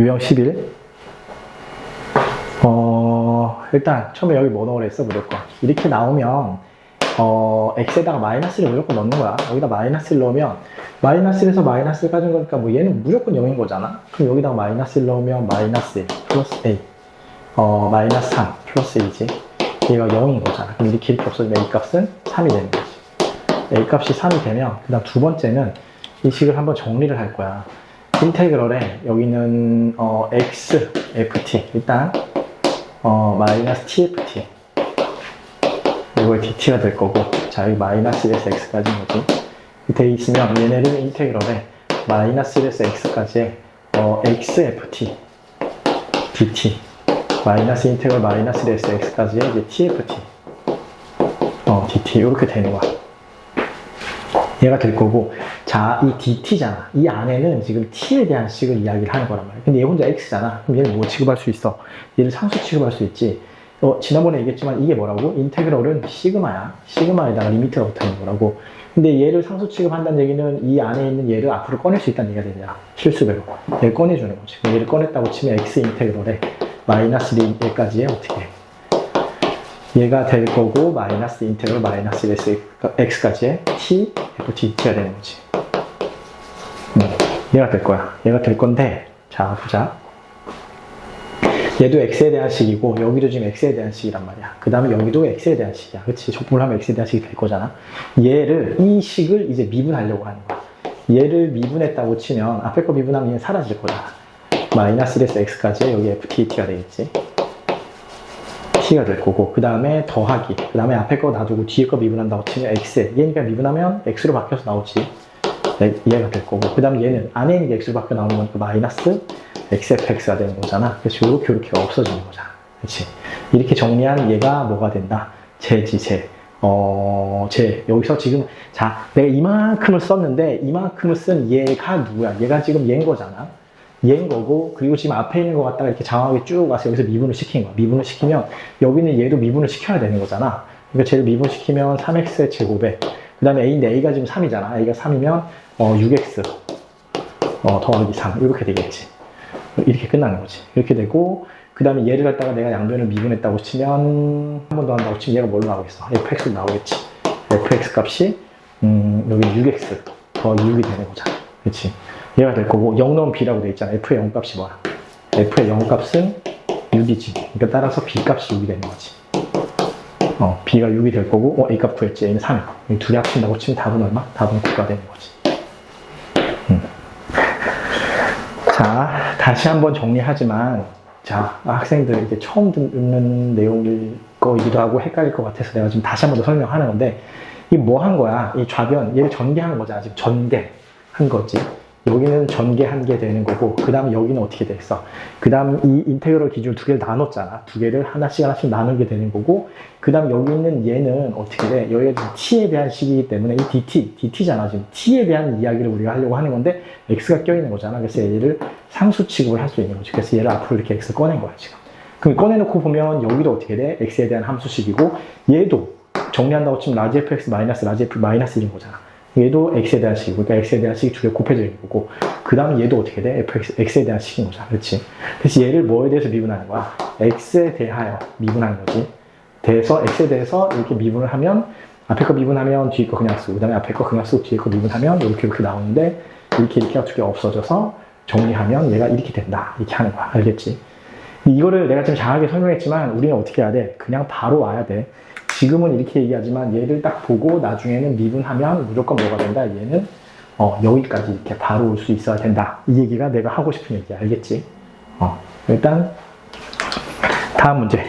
유형 11. 어, 일단 처음에 여기 뭐 넣으라 했어, 무조건. 이렇게 나오면, 어, x에다가 마이너스를 무조건 넣는 거야. 여기다 마이너스를 넣으면, 마이너스에서 마이너스를 가진 거니까 뭐 얘는 무조건 0인 거잖아. 그럼 여기다가 마이너스를 넣으면 마이너스 1 플러스 a. 어, 마이너스 3 플러스 1이지. 얘가 0인 거잖아. 그럼 이렇게 이렇게 없어지면 a 값은 3이 되는 거지. a 값이 3이 되면, 그 다음 두 번째는 이 식을 한번 정리를 할 거야. 인테그럴에 여기는 어, x, ft 일단 어, 마이너스 tft 이걸 dt가 될 거고 자 여기 마이너스 1에서 x까지인 거지 돼 있으면 얘네를 인테그럴에 마이너스 1에서 x까지의 어, xft dt 마이너스 인테그럴 마이너스 1에서 x까지의 이제 tft 어, dt 이렇게 되는 거야. 얘가 될 거고 자 이 dt잖아. 이 안에는 지금 t에 대한 식을 이야기를 하는 거란 말이야. 근데 얘 혼자 x잖아. 그럼 얘는 뭐 취급할 수 있어? 얘를 상수 취급할 수 있지. 어, 지난번에 얘기했지만 이게 뭐라고? 인테그럴은 시그마야. 시그마에다가 리미트가 붙어있는 거라고. 근데 얘를 상수 취급한다는 얘기는 이 안에 있는 얘를 앞으로 꺼낼 수 있다는 얘기가 되냐? 실수배로 얘를 꺼내주는 거지. 얘를 꺼냈다고 치면 x 인테그럴에 마이너스 1까지의 어떻게? 해? 얘가 될 거고 마이너스 인테그럴 마이너스 1에서 x까지의 t f dt가 되는 거지. 음, 얘가 될 거야. 얘가 될 건데 자 보자. 얘도 x에 대한 식이고 여기도 지금 x에 대한 식이란 말이야. 그 다음에 여기도 x에 대한 식이야. 그치? 적분을 하면 x에 대한 식이 될 거잖아. 얘를 이 식을 이제 미분하려고 하는 거야. 얘를 미분했다고 치면 앞에 거 미분하면 얘는 사라질 거잖아. 마이너스 1에서 x까지 여기 ftt가 되겠지. t가 될 거고 그 다음에 더하기 그 다음에 앞에 거 놔두고 뒤에 거 미분한다고 치면 x 얘니까 미분하면 x로 바뀌어서 나오지 네, 얘가 될 거고. 그 다음에 얘는 안에 있는 게 x로 바뀌어 나오는 거니까 마이너스 xfx가 되는 거잖아. 그래서 이렇게 이렇게가 없어지는 거잖아. 그렇지 이렇게 정리한 얘가 뭐가 된다? 제지 제. 어, 제. 여기서 지금 자 내가 이만큼을 썼는데 이만큼을 쓴 얘가 누구야? 얘가 지금 얘인 거잖아. 얘인 거고 그리고 지금 앞에 있는 거 갖다가 이렇게 장하게 쭉 와서 여기서 미분을 시킨 거야. 미분을 시키면 여기 는 얘도 미분을 시켜야 되는 거잖아. 그러니까 쟤를 미분시키면 3x의 제곱에. 그 다음에 a인데 a가 지금 3이잖아. A가 3이면 어, 6x 어, 더하기 3 이렇게 되겠지. 이렇게 끝나는 거지. 이렇게 되고 그 다음에 얘를 갖다가 내가 양변을 미분했다고 치면 한 번 더 한다고 치면 얘가 뭘로 나오겠어? Fx로 나오겠지. Fx 값이 음, 여기 6x 더 6이 되는 거잖아. 그렇지 얘가 될 거고 0 넣으면 b라고 돼 있잖아. F의 0 값이 뭐야? F의 0 값은 6이지. 그러니까 따라서 b 값이 6이 되는 거지. 어, b가 6이 될 거고 어, a 값 구했지. A는 3이 둘이 합친다고 치면 답은 얼마? 답은 9가 되는 거지 음. 자 다시 한번 정리하지만 자 학생들 이제 처음 듣는 내용일 거이기도 하고 헷갈릴 것 같아서 내가 지금 다시 한 번 더 설명하는 건데 이 뭐 한 거야? 이 좌변 얘를 전개하는 거잖아 지금 전개한 거지 여기는 전개한 게 되는 거고 그 다음 여기는 어떻게 됐어? 그 다음 이 인테그럴 기준을 두 개를 나눴잖아. 두 개를 하나씩 하나씩 나누게 되는 거고 그 다음 여기 있는 얘는 어떻게 돼? 여기가 t에 대한 식이기 때문에 이 dt dt잖아. 지금 t에 대한 이야기를 우리가 하려고 하는 건데 x가 껴있는 거잖아. 그래서 얘를 상수 취급을 할 수 있는 거지. 그래서 얘를 앞으로 이렇게 x 꺼낸 거야 지금. 그럼 꺼내놓고 보면 여기도 어떻게 돼? x에 대한 함수식이고 얘도 정리한다고 치면 라지 fx 마이너스 라지 f 마이너스 1인 거잖아 얘도 x에 대한 식이고, 그러니까 x에 대한 식이 두 개 곱해져 있는 거고, 그 다음에 얘도 어떻게 돼? fx, x에 대한 식인 거잖아. 그렇지? 그래서 얘를 뭐에 대해서 미분하는 거야? x에 대하여 미분하는 거지. 대해서 x에 대해서 이렇게 미분을 하면, 앞에 거 미분하면 뒤에 거 그냥 쓰고, 그 다음에 앞에 거 그냥 쓰고 뒤에 거 미분하면 이렇게 이렇게 나오는데, 이렇게 이렇게 두개 없어져서 정리하면 얘가 이렇게 된다. 이렇게 하는 거야. 알겠지? 이거를 내가 지금 장하게 설명했지만, 우리는 어떻게 해야 돼? 그냥 바로 와야 돼. 지금은 이렇게 얘기하지만 얘를 딱 보고 나중에는 미분하면 무조건 뭐가 된다. 얘는 어, 여기까지 이렇게 바로 올 수 있어야 된다. 이 얘기가 내가 하고 싶은 얘기야. 알겠지? 어, 일단 다음 문제.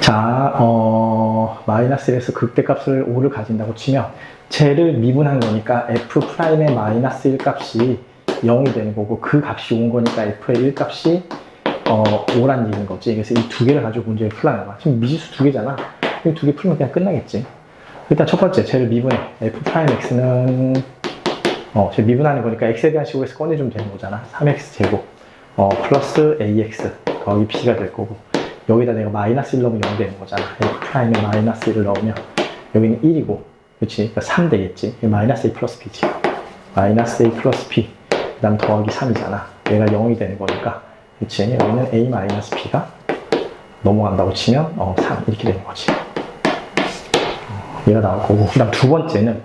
자, 어, 마이너스 1에서 극대값을 5를 가진다고 치면 쟤를 미분한 거니까 f 프라임의 마이너스 1 값이 0이 되는 거고 그 값이 온 거니까 f의 1 값이 어, 5란 얘기인 거지. 그래서 이 두 개를 가지고 문제를 풀라는 거야. 지금 미지수 두 개잖아. 이 두 개 풀면 그냥 끝나겠지. 일단 첫 번째, 쟤를 미분해. f 프라임 x는, 어, 쟤 미분하는 거니까 x에 대한 식으로 해서 꺼내주면 되는 거잖아. 3x 제곱, 어, 플러스 ax, 더하기 b가 될 거고. 여기다 내가 마이너스 1 넣으면 0 되는 거잖아. f 프라임에 마이너스 1을 넣으면 여기는 1이고, 그치? 그러니까 3 되겠지. 마이너스 a 플러스 b지. 마이너스 a 플러스 b, 그 다음 더하기 3이잖아. 얘가 0이 되는 거니까. 그치? 여기는 a 마이너스 b가 넘어간다고 치면, 어, 3. 이렇게 되는 거지. 얘가 나올 거고. 그 다음 두 번째는,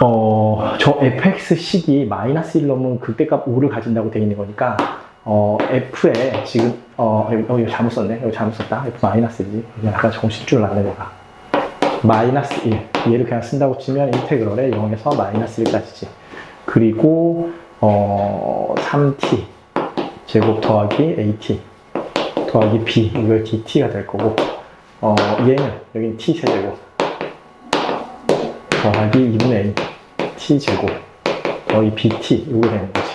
어, 저 fx식이 마이너스 1 넘으면 극대값 5를 가진다고 되어 있는 거니까, 어, f에 지금, 어, 어, 이거 잘못 썼네. 여기 잘못 썼다. f 마이너스 1이. 이거 약간 정신줄 나네, 내가. 마이너스 1. 얘를 그냥 쓴다고 치면 인테그럴에 0에서 마이너스 1까지지. 그리고, 어, 3t. 제곱 더하기 at. 더하기 b. 이걸 dt가 될 거고. 어, 얘는 여기 t 세제곱 더하기 2분의 1 t 제곱 더하기 bt 이게 되는 거지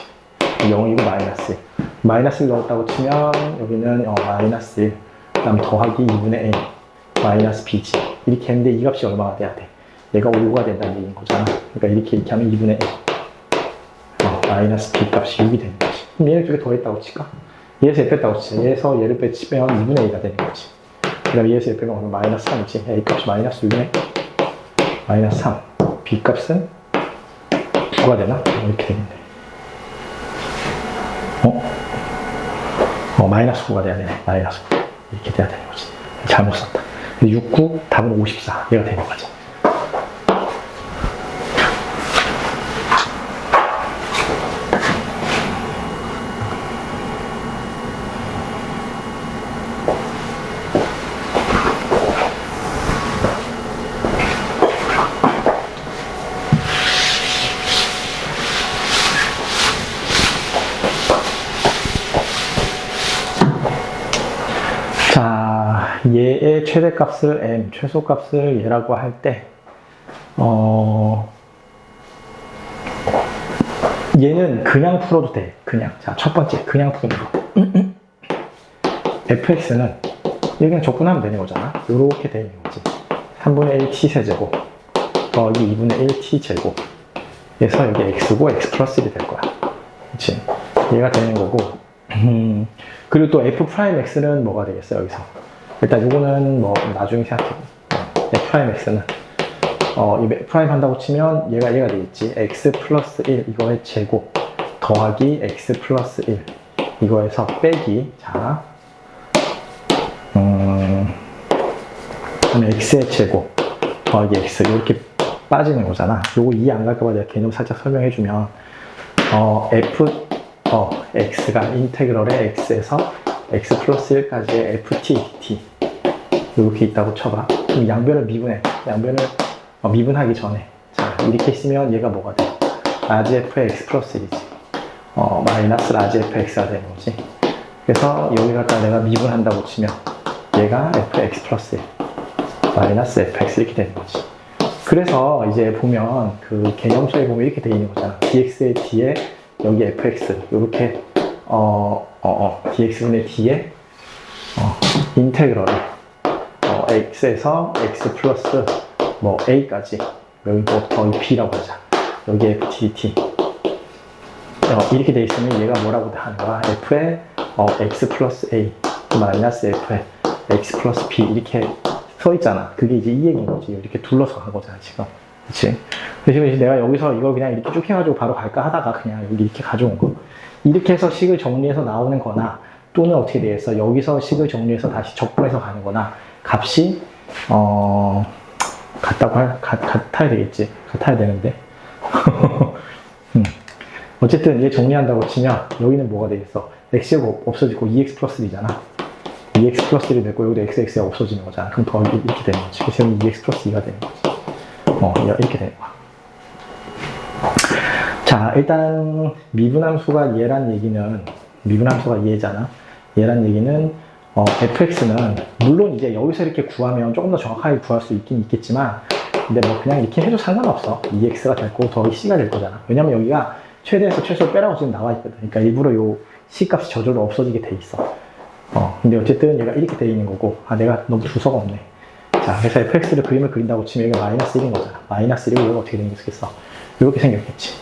0이고 마이너스 1 마이너스 1 넣었다고 치면 여기는 어, 마이너스 1 그 다음 더하기 2분의 1 마이너스 b지 이렇게 했는데 이 값이 얼마가 돼야 돼 얘가 5가 된다는 얘기인 거잖아 그러니까 이렇게 이렇게 하면 2분의 1 어, 마이너스 b 값이 6이 되는 거지 그럼 얘를 두 개 더했다고 칠까? 얘에서 얘 뺐다고 치자 얘에서 얘를 빼치면 2분의 1가 되는 거지 그 다음에 얘에서 얘 빼면 마이너스 3이지. A 값이 마이너스 6이네. 마이너스 3. B 값은 9가 되나? 이렇게 되겠네. 어? 어, 마이너스 9가 돼야 되네. 마이너스 9. 이렇게 돼야 되는 거지. 잘못 썼다. 6, 9, 답은 54. 얘가 되는 거지. 자, 얘의 최대값을 m, 최소값을 얘라고 할 때, 어, 얘는 그냥 풀어도 돼. 그냥. 자, 첫 번째, 그냥 푸는 거. fx는 얘 그냥 적분하면 되는 거잖아. 요렇게 되는 거지. 3분의 1 t 세제곱 더하기 2분의 1 t 제곱 그래서 여기 x고 x 플러스 1이 될 거야. 그치? 얘가 되는 거고 음, 그리고 또 f 프라임 x는 뭐가 되겠어요 여기서 일단 요거는 뭐 나중에 생각해보 f 프라임 x는. 어, 이 프라임 한다고 치면 얘가 얘가 되겠지. X 플러스 1 이거의 제곱 더하기 x 플러스 1 이거에서 빼기. 자 음, 그다음에 x의 제곱 더하기 x. 이렇게 빠지는 거잖아. 요거 이해 안 갈까봐 내가 개념 살짝 설명해주면 어, f 어, x가 인테그럴의 x에서 x 플러스 1까지의 ft dt 이렇게 있다고 쳐봐. 그럼 양변을 미분해. 양변을 어, 미분하기 전에 자 이렇게 있으면 얘가 뭐가 돼? 라지 f의 x 플러스 1이지. 어, 마이너스 라지 fx가 되는 거지. 그래서 여기 갖다 내가 미분한다고 치면 얘가 f의 x 플러스 1 마이너스 fx 이렇게 되는 거지. 그래서 이제 보면 그 개념서에 보면 이렇게 돼 있는 거잖아. dx의 d에 여기 fx 이렇게 어, 어, 어, dx분의 d에 어, 인테그럴을 어, x에서 x 플러스 뭐 a까지 여기 뭐 더하기 b라고 하자. 여기 fdt 어, 이렇게 돼 있으면 얘가 뭐라고 하는 거야? f에 어, x 플러스 a 마이너스 f에 x 플러스 b 이렇게 써 있잖아. 그게 이제 이 얘기인 거지. 이렇게 둘러서 간 거잖아, 지금. 그치? 이제 내가 여기서 이거 그냥 이렇게 쭉 해가지고 바로 갈까 하다가 그냥 여기 이렇게 가져온 거. 이렇게 해서 식을 정리해서 나오는 거나 또는 어떻게 되겠어? 여기서 식을 정리해서 다시 적분해서 가는 거나 값이, 어, 같다고 할, 같, 같아야 되겠지. 같아야 되는데. 음. 어쨌든 얘 정리한다고 치면 여기는 뭐가 되겠어? x가 없- 없어지고 2x 플러스 1이잖아. 2x 플러스 1이 되고 여기도 x, x가 없어지는 거잖아. 그럼 더하기 이렇게 되는 거지. 그래서 여기 2x 플러스 2가 되는 거지. 어, 이렇게 되는 거야. 자, 일단 미분함수가 얘란 얘기는 미분함수가 얘잖아. 얘란 얘기는 어, fx는 물론 이제 여기서 이렇게 구하면 조금 더 정확하게 구할 수 있긴 있겠지만 근데 뭐 그냥 이렇게 해도 상관없어. 2x가 될 거고 더하기 c가 될 거잖아. 왜냐면 여기가 최대에서 최소 빼라고 지금 나와 있거든. 그러니까 일부러 요 c 값이 저절로 없어지게 돼 있어. 어, 근데 어쨌든 얘가 이렇게 돼 있는 거고 아 내가 너무 주소가 없네. 자, 그래서 fx를 그림을 그린다고 치면 여기가 마이너스 1인 거잖아. 마이너스 1이고 여기가 어떻게 생겼겠어? 이렇게 생겼겠지.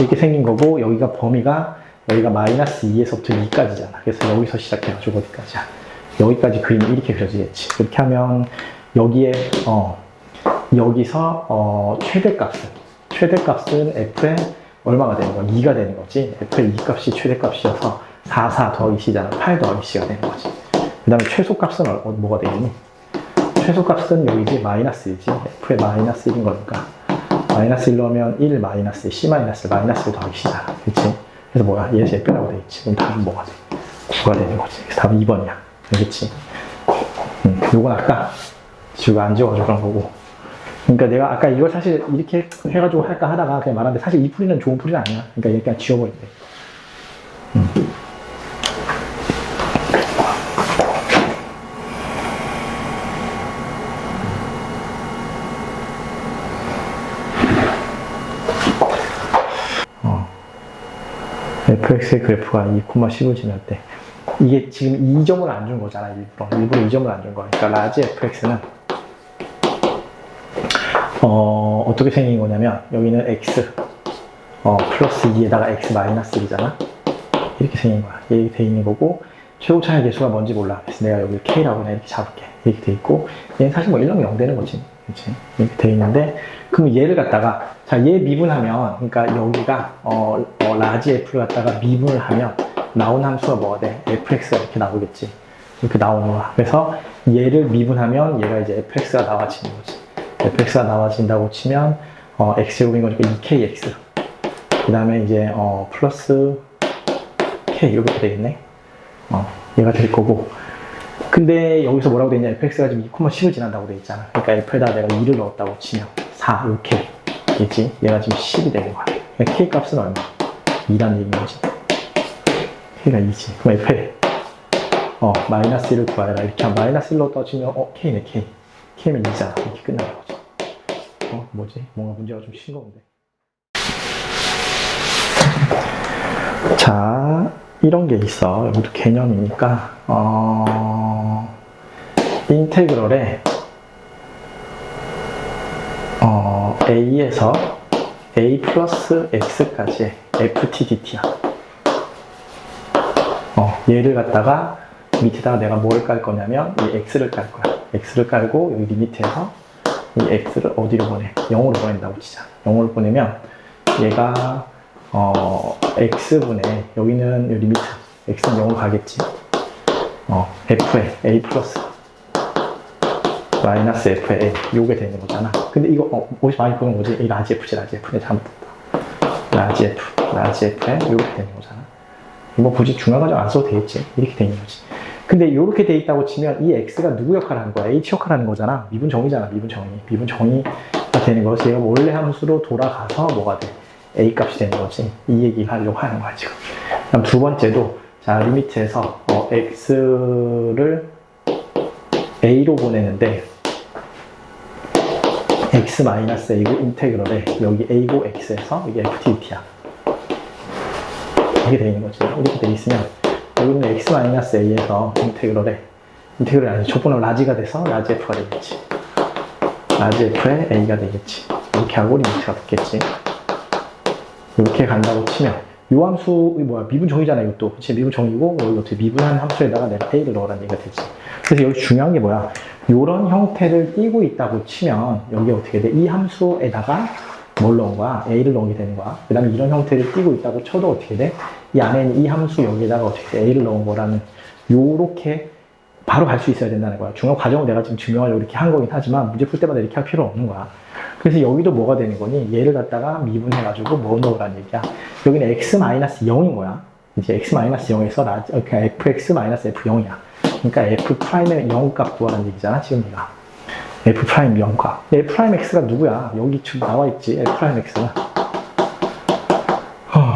이렇게 생긴 거고 여기가 범위가 여기가 마이너스 2에서부터 2까지잖아. 그래서 여기서 시작해가지고 어디까지야? 여기까지 그림이 이렇게 그려지겠지. 그렇게 하면 여기에 어 여기서 어 최대값은 최대값은 f의 얼마가 되는 거야? 2가 되는 거지. f의 2 값이 최대값이어서 4, 4 더하기 c잖아. 8 더하기 c가 되는 거지. 그 다음에 최소값은 어, 뭐가 되겠니? 최소값은 여기지 마이너스 1이지. f의 마이너스 1인 거니까. 마이너스 1 넣으면 1 마이너스 C 마이너스 마이너스 1 더하기 C잖아. 그치? 그래서 뭐야? 얘 빼라고 돼 있지. 그럼 답은 뭐가 돼? 9가 되는 거지. 그래서 답은 2번이야. 알겠지? 음, 요건 아까 지우가 안 지워가지고 그런 거고. 그러니까 내가 아까 이걸 사실 이렇게 해가지고 할까 하다가 그냥 말하는데 사실 이 풀이는 좋은 풀이는 아니야. 그러니까 이렇게 그냥 지워버리면 돼. 음. fx의 그래프가 2,10을 지날 때 이게 지금 2점을 안 준 거잖아 일부러. 일부러 2점을 안 준 거야. 그러니까 라지 fx는 어, 어떻게 생긴 거냐면 여기는 x 어, 플러스 2에다가 x 마이너스 1이잖아? 이렇게 생긴 거야. 이렇게 돼 있는 거고 최고 차이 계수가 뭔지 몰라. 그래서 내가 여기 k라고 그냥 이렇게 잡을게. 이렇게 돼 있고 얘는 사실 뭐 1랑 0 되는 거지. 그치? 이렇게 돼 있는데 그럼 얘를 갖다가 자 얘 미분하면 그러니까 여기가 어, 어 라지 f를 갖다가 미분을 하면 나온 함수가 뭐가 돼? fx가 이렇게 나오겠지. 이렇게 나오는 거야. 그래서 얘를 미분하면 얘가 이제 fx가 나와지는 거지. Fx가 나와진다고 치면 어, x제곱인 거니까 2kx 그 다음에 이제 어, 플러스 k 이렇게 되겠네. 어, 얘가 될 거고. 근데 여기서 뭐라고 돼 있냐? Fx가 지금 2,10을 지난다고 돼 있잖아. 그러니까 f에다 내가 2를 넣었다고 치면 4 이렇게 있지? 얘가 지금 10이 되는 거야. 그러니까 k 값은 얼마? 2라는 얘기인 거지 k가 2지. 그럼 f에. 어 마이너스 1을 구하라. 이렇게 하면 마이너스 1 넣었다고 치면 어 k네 k. K면 2잖아. 이렇게 끝나는 거지 어 뭐지? 뭔가 문제가 좀 싱거운데. 자 이런 게 있어. 여기도 개념이니까. 어 인테그럴에 어, a에서 a 플러스 x까지 ftdt야. 어, 얘를 갖다가 밑에다가 내가 뭘 깔 거냐면 이 x를 깔 거야. x를 깔고 여기 리미트에서 이 x를 어디로 보내? 0으로 보낸다고 치자. 0으로 보내면 얘가 어, x분의 여기는 이 리미트 x는 0으로 가겠지. 어, f에 a 플러스 마이너스 FA 요게 되는 거잖아. 근데 이거 어, 어디서 많이 보는 거지? 이 라지 F지 라지 F. 내 잘못했다. 라지 F, 라지 F에 요렇게 되는 거잖아. 뭐 굳이 중간 과정 안 써도 되겠지. 이렇게 되는 거지. 근데 요렇게 돼 있다고 치면 이 X가 누구 역할을 하는 거야? H 역할을 하는 거잖아. 미분 정의잖아. 미분 정의. 미분 정의가 되는 거지. 얘가 원래 함수로 돌아가서 뭐가 돼? A 값이 되는 거지. 이 얘기 하려고 하는 거야, 지금. 그럼 두 번째도 자, 리미트에서 어, X를 A로 보내는데 x-a고 인테그럴에 여기 a고 x에서 이게 ftdt야. 이렇게 되어 있는 거지. 이렇게 되어 있으면 여기는 x-a에서 인테그럴에 인테그럴이 아니지. 조건은 라지가 돼서 라지 f가 되겠지. 라지 f에 a가 되겠지. 이렇게 하고 리미트가 붙겠지. 이렇게 간다고 치면 이 함수 이 뭐야 미분 정의잖아 이것도 그치 미분 정의고 여기 어떻게 미분한 함수에다가 내가 a를 넣으라는 얘기가 되지 그래서 여기 중요한 게 뭐야 이런 형태를 띄고 있다고 치면 여기 어떻게 돼? 이 함수에다가 뭘 넣은 거야? a를 넣게 되는 거야. 그 다음에 이런 형태를 띄고 있다고 쳐도 어떻게 돼? 이 안에 이 함수 여기에다가 어떻게 돼? a를 넣은 거라는 요렇게 바로 갈 수 있어야 된다는 거야. 중간 과정을 내가 지금 증명하려고 이렇게 한 거긴 하지만 문제 풀 때마다 이렇게 할 필요 없는 거야. 그래서 여기도 뭐가 되는 거니? 얘를 갖다가 미분해가지고 뭐 넣으라는 얘기야. 여기는 x-0인 거야. 이제 x-0에서 라, 그러니까 fx-f0이야. 그러니까 f 프라임의 0값 구하라는 얘기잖아, 지금 얘가. F 프라임 0값. f 프라임 x가 누구야? 여기 지금 나와 있지, f 프라임 x가. 어,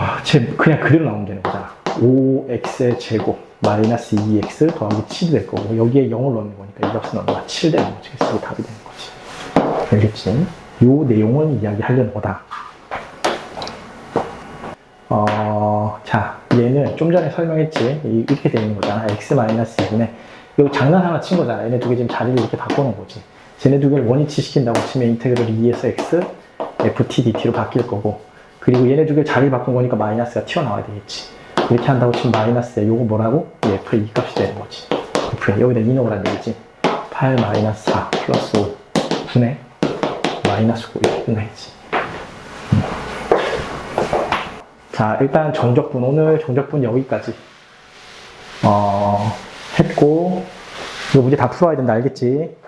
그냥 그대로 나오면 되는 거잖아. 5x의 제곱 마이너스 2x 더하기 7이 될 거고 여기에 0을 넣는 거니까 이 값은 얼마? 7 되는 거지. 그래서 답이 되는 거지. 알겠지? 요 내용을 이야기하려는 거다. 어, 자, 얘는 좀 전에 설명했지. 이렇게 되어 있는 거잖아. x-2분의. 이거 장난 하나 친 거잖아. 얘네 두 개 지금 자리를 이렇게 바꿔놓은 거지. 쟤네 두 개를 원위치 시킨다고 치면 인테그럴 2에서 x ft dt로 바뀔 거고 그리고 얘네 두 개를 자리를 바꾼 거니까 마이너스가 튀어나와야 되겠지. 이렇게 한다고 치면 마이너스야. 요거 뭐라고? 이 f의 이 값이 되는 거지. F의 여기다 이노란 얘기지. 8 마이너스 4 플러스 5 9네. 마이너스 9 이렇게 끝나야지. 자 일단 정적분. 오늘 정적분 여기까지. 어 했고 이거 문제 다 풀어야 된다. 알겠지?